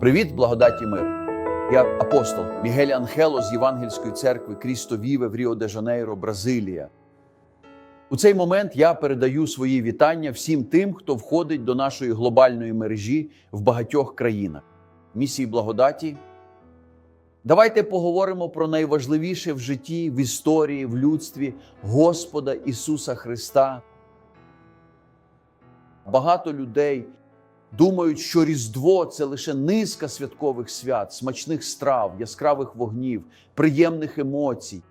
Привіт, благодаті мир! Я апостол Мігель Анхело з Євангельської церкви Крісто Віве в Ріо де Жанейро, Бразилія. У цей момент я передаю свої вітання всім тим, хто входить до нашої глобальної мережі в багатьох країнах. Місії благодаті. Давайте поговоримо про найважливіше в житті, в історії, в людстві Господа Ісуса Христа. Багато людей думають, що Різдво це лише низка святкових свят, смачних страв, яскравих вогнів, приємних емоцій.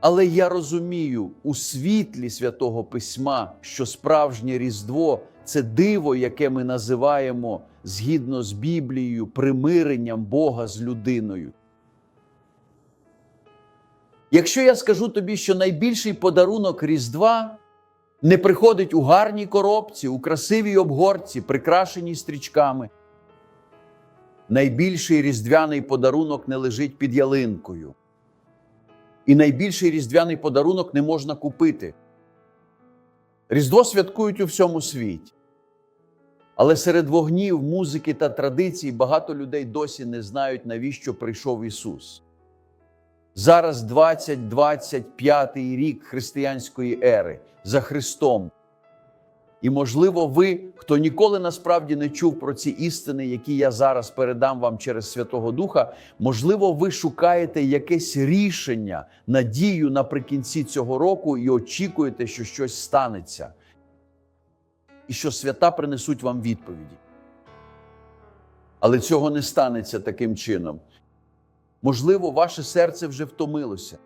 Але я розумію у світлі святого письма, що справжнє Різдво це диво, яке ми називаємо згідно з Біблією примиренням Бога з людиною. Якщо я скажу тобі, що найбільший подарунок Різдва не приходить у гарній коробці, у красивій обгорці, прикрашеній стрічками. Найбільший різдвяний подарунок не лежить під ялинкою. І найбільший різдвяний подарунок не можна купити. Різдво святкують у всьому світі. Але серед вогнів, музики та традицій багато людей досі не знають, навіщо прийшов Ісус. Зараз 2025 рік християнської ери за Христом. І, можливо, ви, хто ніколи насправді не чув про ці істини, які я зараз передам вам через Святого Духа, можливо, ви шукаєте якесь рішення, надію наприкінці цього року і очікуєте, що щось станеться, і що свята принесуть вам відповіді. Але цього не станеться таким чином. Можливо, ваше серце вже втомилося.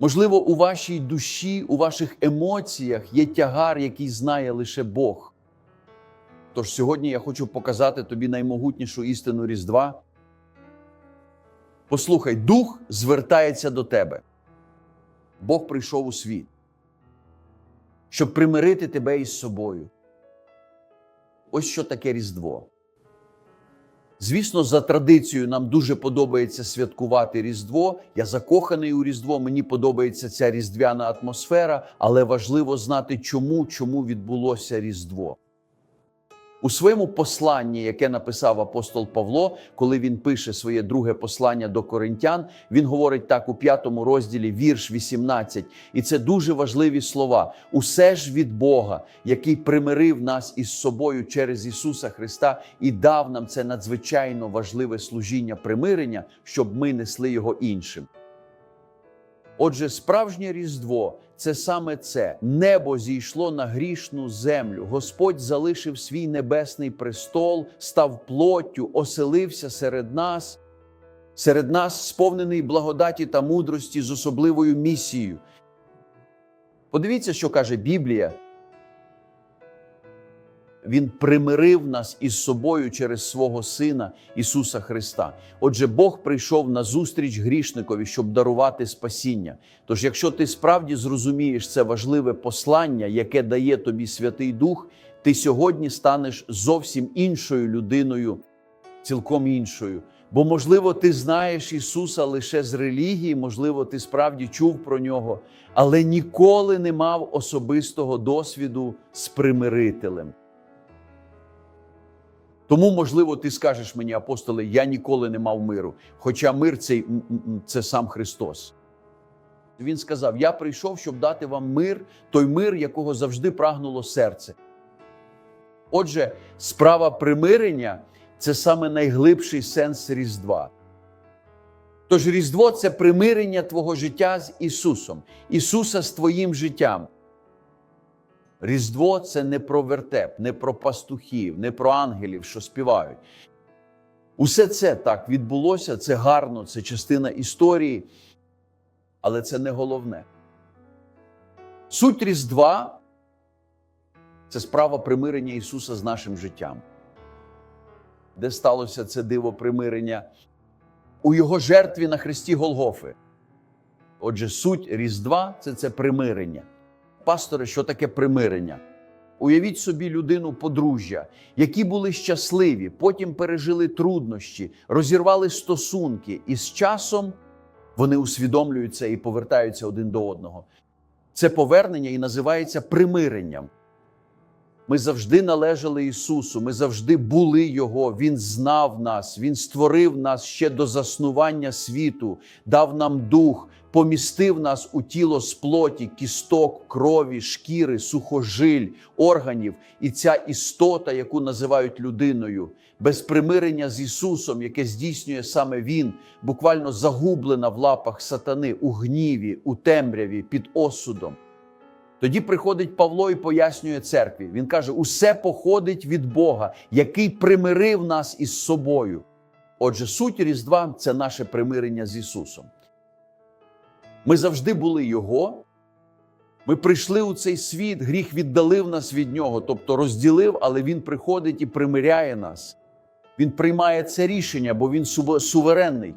Можливо, у вашій душі, у ваших емоціях є тягар, який знає лише Бог. Тож сьогодні я хочу показати тобі наймогутнішу істину Різдва. Послухай, Дух звертається до тебе. Бог прийшов у світ, щоб примирити тебе із собою. Ось що таке Різдво. Звісно, за традицією нам дуже подобається святкувати Різдво. Я закоханий у Різдво, мені подобається ця різдвяна атмосфера, але важливо знати, чому, чому відбулося Різдво. У своєму посланні, яке написав апостол Павло, коли він пише своє друге послання до коринтян, він говорить так у п'ятому розділі, вірш 18. І це дуже важливі слова. Усе ж від Бога, який примирив нас із собою через Ісуса Христа і дав нам це надзвичайно важливе служіння примирення, щоб ми несли його іншим. Отже, справжнє Різдво це саме це. Небо зійшло на грішну землю. Господь залишив свій небесний престол, став плоттю, оселився серед нас, серед нас, сповнений благодаті та мудрості з особливою місією. Подивіться, що каже Біблія. Він примирив нас із собою через свого Сина Ісуса Христа. Отже, Бог прийшов на зустріч грішникові, щоб дарувати спасіння. Тож, якщо ти справді зрозумієш це важливе послання, яке дає тобі Святий Дух, ти сьогодні станеш зовсім іншою людиною, цілком іншою. Бо, можливо, ти знаєш Ісуса лише з релігії, можливо, ти справді чув про нього, але ніколи не мав особистого досвіду з примирителем. Тому, можливо, ти скажеш мені, апостоле, я ніколи не мав миру. Хоча мир цей це сам Христос. Він сказав: Я прийшов, щоб дати вам мир, той мир, якого завжди прагнуло серце. Отже, справа примирення це саме найглибший сенс Різдва. Тож Різдво це примирення твого життя з Ісусом, Ісуса з твоїм життям. Різдво це не про вертеп, не про пастухів, не про ангелів, що співають. Усе це так відбулося, це гарно, це частина історії, але це не головне. Суть Різдва це справа примирення Ісуса з нашим життям. Де сталося це диво примирення? У Його жертві на хресті Голгофи. Отже, суть Різдва це це примирення. Пасторе, що таке примирення? Уявіть собі людину подружжя, які були щасливі, потім пережили труднощі, розірвали стосунки, і з часом вони усвідомлюються і повертаються один до одного. Це повернення і називається примиренням. Ми завжди належали Ісусу, ми завжди були Його. Він знав нас, Він створив нас ще до заснування світу, дав нам дух, помістив нас у тіло з плоті, кісток, крові, шкіри, сухожиль, органів. І ця істота, яку називають людиною, без примирення з Ісусом, яке здійснює саме Він, буквально загублена в лапах сатани, у гніві, у темряві, під осудом. Тоді приходить Павло і пояснює церкві. Він каже: усе походить від Бога, який примирив нас із собою. Отже, суть Різдва це наше примирення з Ісусом. Ми завжди були Його. Ми прийшли у цей світ, гріх віддалив нас від Нього, тобто розділив, але Він приходить і примиряє нас. Він приймає це рішення, бо він суверенний.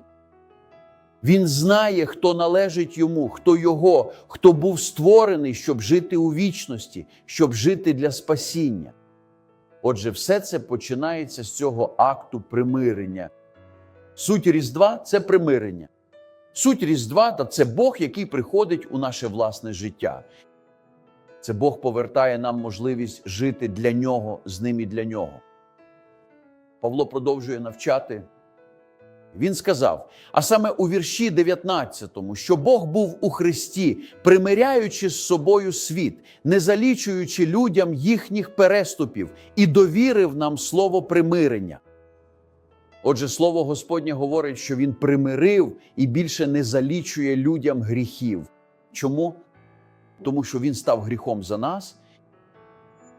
Він знає, хто належить йому, хто його, хто був створений, щоб жити у вічності, щоб жити для спасіння. Отже, все це починається з цього акту примирення. Суть Різдва це примирення. Суть Різдва та це Бог, який приходить у наше власне життя. Це Бог повертає нам можливість жити для нього, з ним і для нього. Павло продовжує навчати. Він сказав, а саме у вірші 19, що Бог був у Христі, примиряючи з собою світ, не залічуючи людям їхніх переступів, і довірив нам слово примирення. Отже, слово Господнє говорить, що Він примирив і більше не залічує людям гріхів. Чому? Тому що Він став гріхом за нас,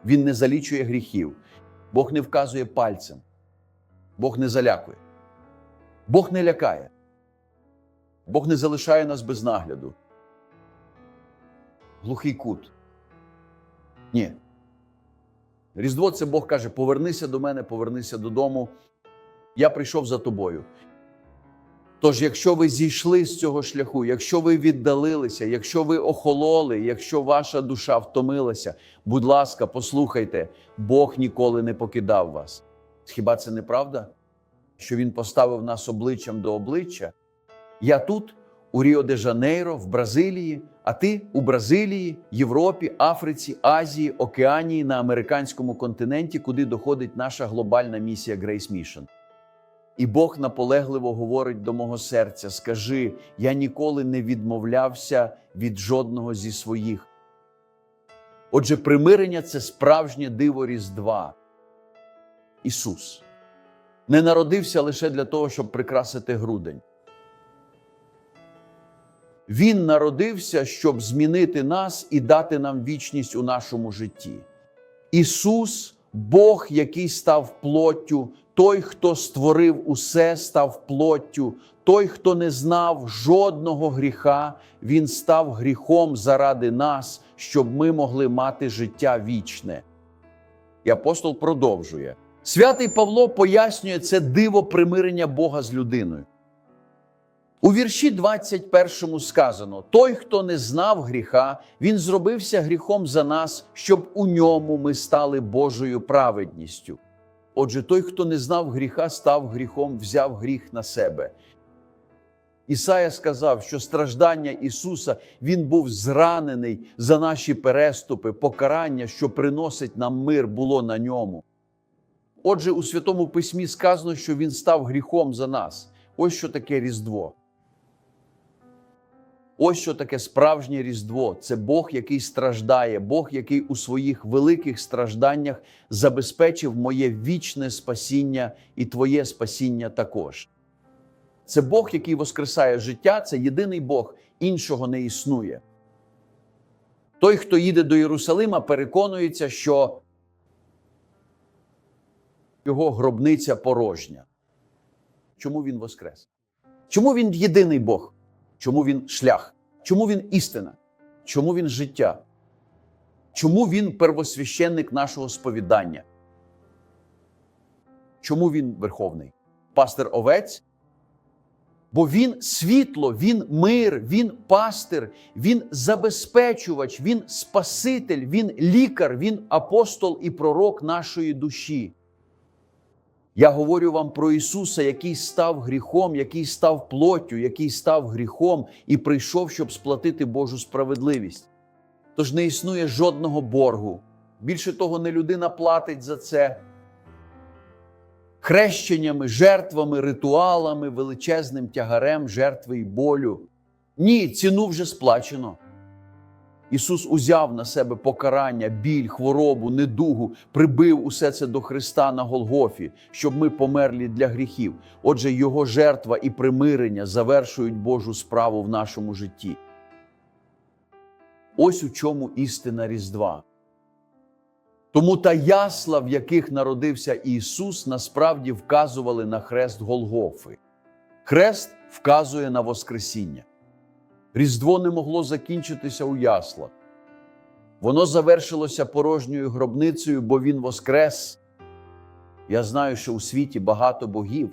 Він не залічує гріхів. Бог не вказує пальцем, Бог не залякує. Бог не лякає. Бог не залишає нас без нагляду. Глухий кут. Ні. Різдво це Бог каже: повернися до мене, повернися додому. Я прийшов за тобою. Тож, якщо ви зійшли з цього шляху, якщо ви віддалилися, якщо ви охололи, якщо ваша душа втомилася, будь ласка, послухайте, Бог ніколи не покидав вас. Хіба це не правда? що він поставив нас обличчям до обличчя. Я тут, у Ріо де Жанейро, в Бразилії, а ти у Бразилії, Європі, Африці, Азії, Океанії на американському континенті, куди доходить наша глобальна місія Grace Mission. І Бог наполегливо говорить до мого серця: скажи, я ніколи не відмовлявся від жодного зі своїх. Отже, примирення це справжнє диво Різдва. Ісус не народився лише для того, щоб прикрасити грудень. Він народився, щоб змінити нас і дати нам вічність у нашому житті. Ісус, Бог, який став плоттю, той, хто створив усе, став плоттю, той, хто не знав жодного гріха, Він став гріхом заради нас, щоб ми могли мати життя вічне. І апостол продовжує. Святий Павло пояснює це диво примирення Бога з людиною. У вірші 21 сказано: Той, хто не знав гріха, він зробився гріхом за нас, щоб у ньому ми стали Божою праведністю. Отже, той, хто не знав гріха, став гріхом, взяв гріх на себе. Ісая сказав, що страждання Ісуса Він був зранений за наші переступи, покарання, що приносить нам мир, було на ньому. Отже, у Святому Письмі сказано, що Він став гріхом за нас. Ось що таке Різдво. Ось що таке справжнє Різдво. Це Бог, який страждає, Бог, який у своїх великих стражданнях забезпечив моє вічне спасіння і твоє спасіння також. Це Бог, який воскресає життя, це єдиний Бог, іншого не існує. Той, хто їде до Єрусалима, переконується, що його гробниця порожня. Чому він воскрес? Чому він єдиний Бог? Чому він шлях? Чому він істина? Чому він життя? Чому він первосвященник нашого сповідання? Чому він верховний? Пастир овець? Бо він світло, він мир, він пастир, він забезпечувач, він спаситель, він лікар, він апостол і пророк нашої душі. Я говорю вам про Ісуса, який став гріхом, який став плоттю, який став гріхом і прийшов, щоб сплатити Божу справедливість. Тож не існує жодного боргу, Більше того, не людина платить за це хрещеннями, жертвами, ритуалами, величезним тягарем жертви і болю. Ні, ціну вже сплачено. Ісус узяв на себе покарання, біль, хворобу, недугу, прибив усе це до Христа на Голгофі, щоб ми померлі для гріхів. Отже, Його жертва і примирення завершують Божу справу в нашому житті. Ось у чому істина Різдва. Тому та ясла, в яких народився Ісус, насправді вказували на хрест Голгофи. Хрест вказує на Воскресіння. Різдво не могло закінчитися у яслах. Воно завершилося порожньою гробницею, бо Він воскрес. Я знаю, що у світі багато богів.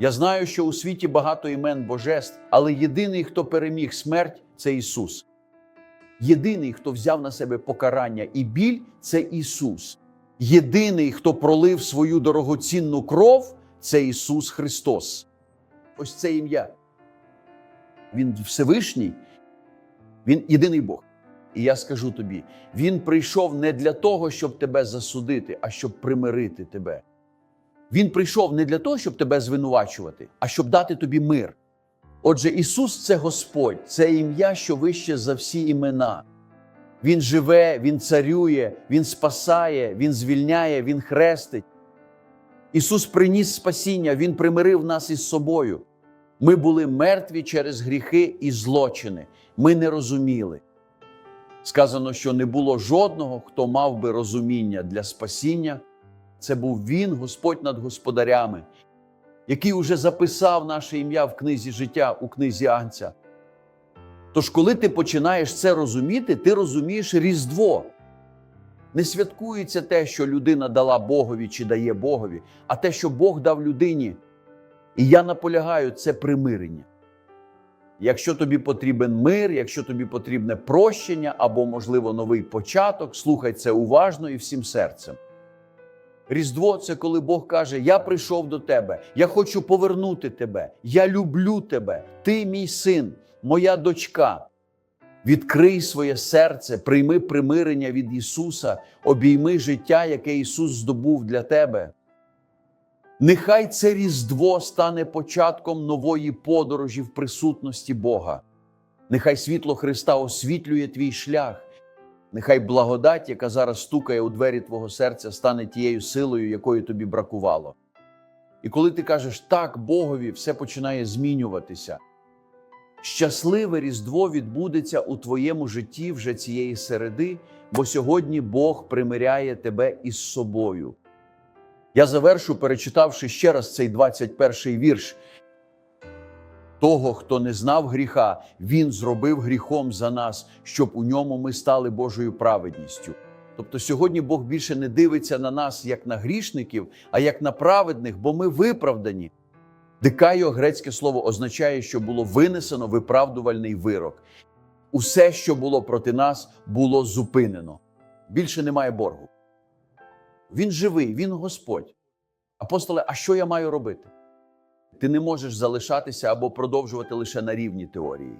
Я знаю, що у світі багато імен божеств, але єдиний, хто переміг смерть, це Ісус. Єдиний, хто взяв на себе покарання і біль, це Ісус. Єдиний, хто пролив свою дорогоцінну кров, це Ісус Христос. Ось це ім'я. Він Всевишній, Він єдиний Бог. І я скажу тобі: Він прийшов не для того, щоб тебе засудити, а щоб примирити тебе. Він прийшов не для того, щоб тебе звинувачувати, а щоб дати тобі мир. Отже, Ісус це Господь, це ім'я, що вище за всі імена. Він живе, Він царює, Він спасає, Він звільняє, Він хрестить. Ісус приніс спасіння, Він примирив нас із собою. Ми були мертві через гріхи і злочини. Ми не розуміли. Сказано, що не було жодного, хто мав би розуміння для спасіння. Це був Він, Господь над господарями, який уже записав наше ім'я в книзі життя, у книзі Анця. Тож, коли ти починаєш це розуміти, ти розумієш Різдво. Не святкується те, що людина дала Богові чи дає Богові, а те, що Бог дав людині. І я наполягаю, це примирення. Якщо тобі потрібен мир, якщо тобі потрібне прощення або, можливо, новий початок, слухай це уважно і всім серцем. Різдво це коли Бог каже: Я прийшов до тебе, я хочу повернути тебе, я люблю тебе, ти мій син, моя дочка. Відкрий своє серце, прийми примирення від Ісуса, обійми життя, яке Ісус здобув для тебе. Нехай це Різдво стане початком нової подорожі в присутності Бога. Нехай світло Христа освітлює твій шлях. Нехай благодать, яка зараз стукає у двері твого серця, стане тією силою, якої тобі бракувало. І коли ти кажеш так Богові, все починає змінюватися. Щасливе Різдво відбудеться у твоєму житті вже цієї середи, бо сьогодні Бог примиряє тебе із собою. Я завершу, перечитавши ще раз цей 21-й вірш. Того, хто не знав гріха, Він зробив гріхом за нас, щоб у ньому ми стали Божою праведністю. Тобто сьогодні Бог більше не дивиться на нас як на грішників, а як на праведних, бо ми виправдані. Дикайо грецьке слово означає, що було винесено виправдувальний вирок. Усе, що було проти нас, було зупинено. Більше немає боргу. Він живий, він Господь. Апостоле, а що я маю робити? Ти не можеш залишатися або продовжувати лише на рівні теорії.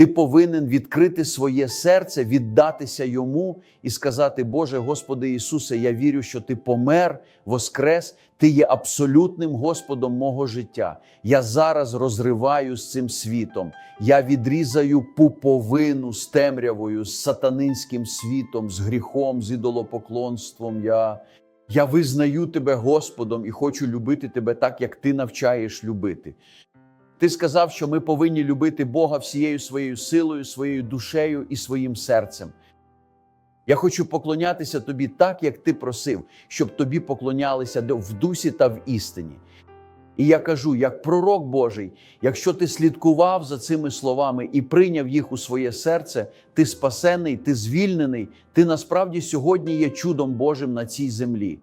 Ти повинен відкрити своє серце, віддатися йому і сказати: Боже, Господи Ісусе, я вірю, що Ти помер, воскрес, Ти є абсолютним Господом мого життя. Я зараз розриваю з цим світом. Я відрізаю пуповину з темрявою, з сатанинським світом, з гріхом, з ідолопоклонством. Я, я визнаю Тебе Господом і хочу любити Тебе так, як Ти навчаєш любити. Ти сказав, що ми повинні любити Бога всією своєю силою, своєю душею і своїм серцем. Я хочу поклонятися тобі так, як ти просив, щоб тобі поклонялися в дусі та в істині. І я кажу, як пророк Божий, якщо ти слідкував за цими словами і прийняв їх у своє серце, ти спасений, ти звільнений, ти насправді сьогодні є чудом Божим на цій землі.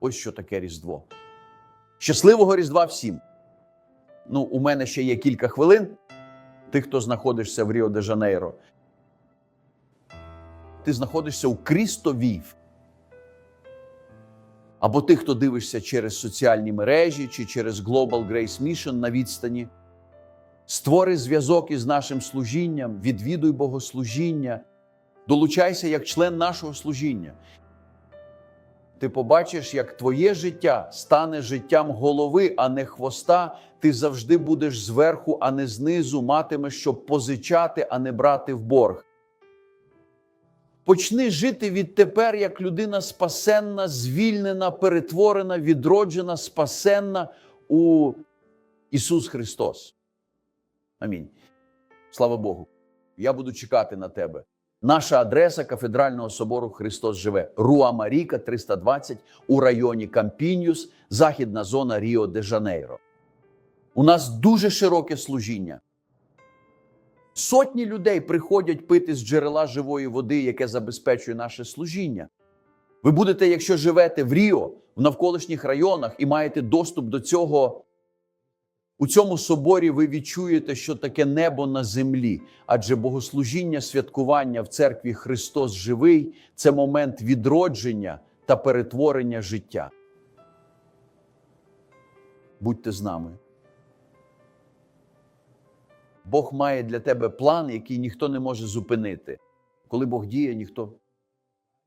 Ось що таке Різдво. Щасливого Різдва всім! Ну, у мене ще є кілька хвилин. Ти, хто знаходишся в Ріо де Жанейро, ти знаходишся у Крістовів. Або ти, хто дивишся через соціальні мережі чи через Global Grace Mission на відстані. Створи зв'язок із нашим служінням, відвідуй богослужіння, Долучайся як член нашого служіння. Ти побачиш, як твоє життя стане життям голови, а не хвоста. Ти завжди будеш зверху, а не знизу, матимеш, щоб позичати, а не брати в борг. Почни жити відтепер як людина спасенна, звільнена, перетворена, відроджена, спасенна у Ісус Христос. Амінь. Слава Богу. Я буду чекати на тебе. Наша адреса кафедрального собору Христос живе. Руа Маріка 320 у районі Кампіньюс, західна зона Ріо де Жанейро. У нас дуже широке служіння. Сотні людей приходять пити з джерела живої води, яке забезпечує наше служіння. Ви будете, якщо живете в Ріо, в навколишніх районах і маєте доступ до цього, у цьому соборі ви відчуєте, що таке небо на землі, адже богослужіння, святкування в церкві Христос живий це момент відродження та перетворення життя. Будьте з нами. Бог має для тебе план, який ніхто не може зупинити. Коли Бог діє, ніхто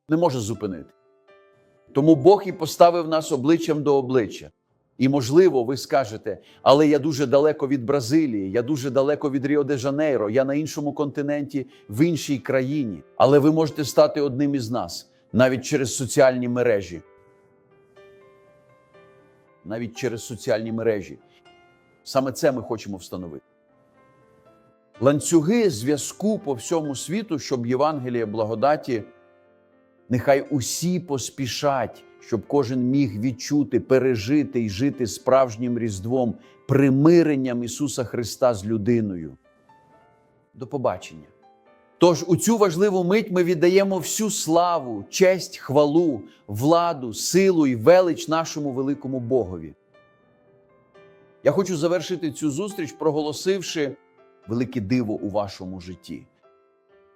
не може зупинити. Тому Бог і поставив нас обличчям до обличчя. І, можливо, ви скажете, але я дуже далеко від Бразилії, я дуже далеко від Ріо де Жанейро, я на іншому континенті, в іншій країні. Але ви можете стати одним із нас навіть через соціальні мережі. Навіть через соціальні мережі. Саме це ми хочемо встановити. Ланцюги зв'язку по всьому світу, щоб Євангелія благодаті, нехай усі поспішать, щоб кожен міг відчути, пережити і жити справжнім Різдвом, примиренням Ісуса Христа з людиною. До побачення. Тож у цю важливу мить ми віддаємо всю славу, честь, хвалу, владу, силу і велич нашому великому Богові. Я хочу завершити цю зустріч, проголосивши велике диво у вашому житті.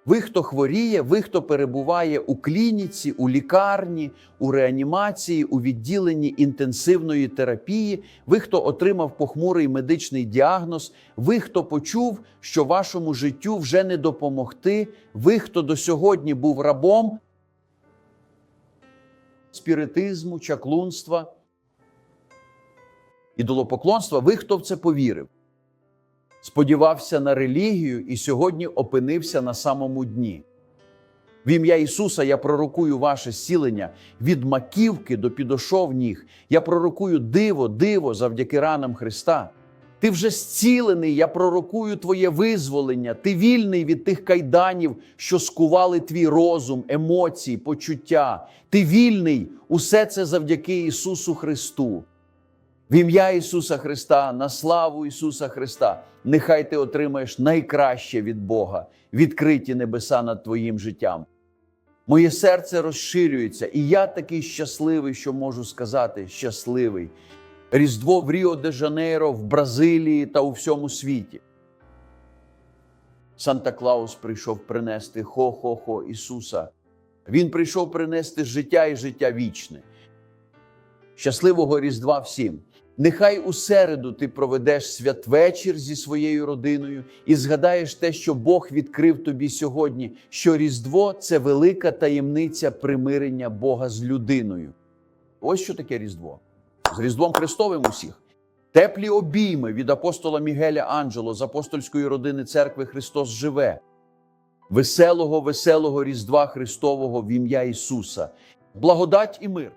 Ви, хто хворіє, ви, хто перебуває у клініці, у лікарні, у реанімації, у відділенні інтенсивної терапії, ви, хто отримав похмурий медичний діагноз, ви, хто почув, що вашому життю вже не допомогти, ви, хто до сьогодні був рабом спіритизму, чаклунства, ідолопоклонства, ви, хто в це повірив сподівався на релігію і сьогодні опинився на самому дні. В ім'я Ісуса я пророкую ваше зцілення від маківки до підошов ніг. Я пророкую диво, диво завдяки ранам Христа. Ти вже зцілений, я пророкую Твоє визволення. Ти вільний від тих кайданів, що скували твій розум, емоції, почуття. Ти вільний. Усе це завдяки Ісусу Христу. В ім'я Ісуса Христа, на славу Ісуса Христа, нехай ти отримаєш найкраще від Бога, відкриті небеса над твоїм життям. Моє серце розширюється, і я такий щасливий, що можу сказати, щасливий. Різдво в Ріо де Жанейро, в Бразилії та у всьому світі. Санта Клаус прийшов принести хо-хо-хо Ісуса. Він прийшов принести життя і життя вічне. Щасливого Різдва всім! Нехай у середу ти проведеш святвечір зі своєю родиною і згадаєш те, що Бог відкрив тобі сьогодні, що Різдво це велика таємниця примирення Бога з людиною. Ось що таке Різдво. З Різдвом Христовим усіх. Теплі обійми від апостола Мігеля Анджело з апостольської родини церкви Христос живе. Веселого, веселого Різдва Христового в ім'я Ісуса. Благодать і мир.